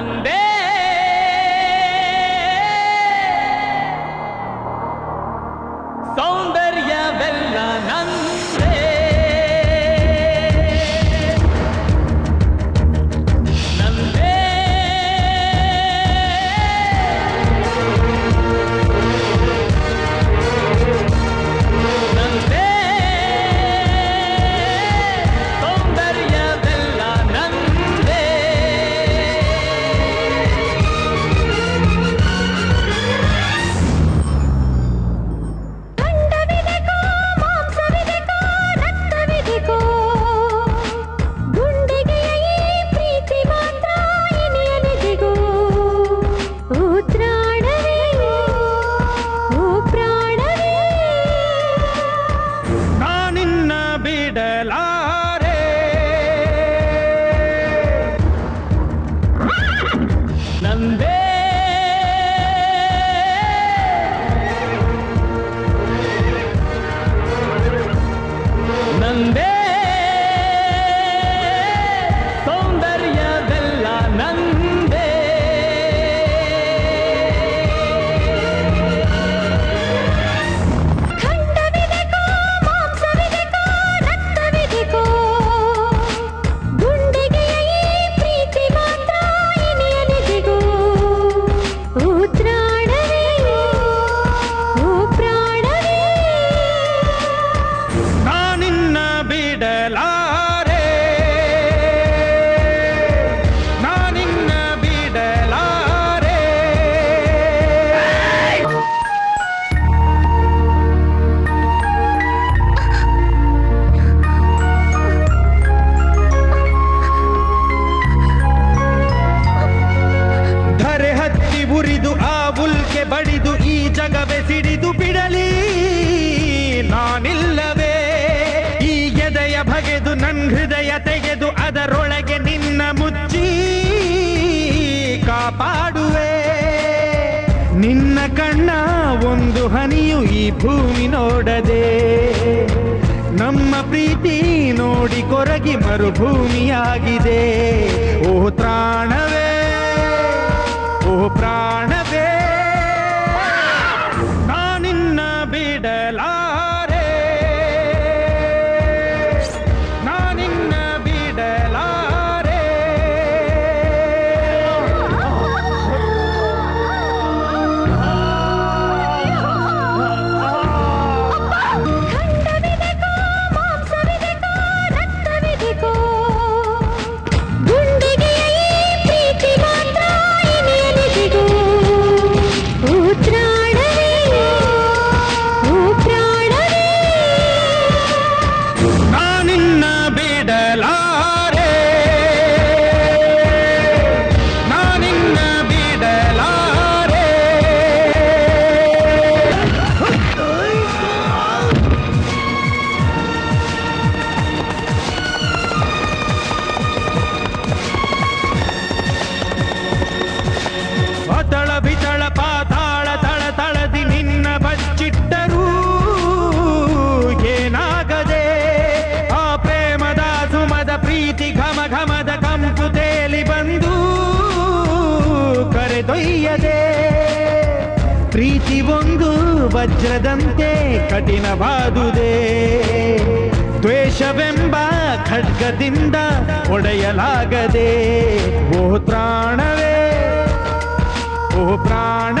and then ನಂದೇ. ನಂದೇ. ಮಿಲ್ಲವೇ ಈ ಎದೆಯ ಬಗೆದು ನನ್ನ ಹೃದಯ ತೆಗೆದು ಅದರೊಳಗೆ ನಿನ್ನ ಮುಚ್ಚಿ ಕಾಪಾಡುವೆ. ನಿನ್ನ ಕಣ್ಣ ಒಂದು ಹನಿಯು ಈ ಭೂಮಿ ನೋಡದೆ. ನಮ್ಮ ಪ್ರೀತಿ ನೋಡಿ ಕೊರಗಿ ಮರುಭೂಮಿಯಾಗಿದೆ. ಓ ತ್ರಾಣವೇ ಓ ಪ್ರಾಣವೇ. ಪ್ರೀತಿವೊಂದು ವಜ್ರದಂತೆ ಕಠಿಣವಾದುದೇ ದ್ವೇಷವೆಂಬ ಖಡ್ಗದಿಂದ ಒಡೆಯಲಾಗದೆ ಓ ಪ್ರಾಣವೇ ಓ ಪ್ರಾಣ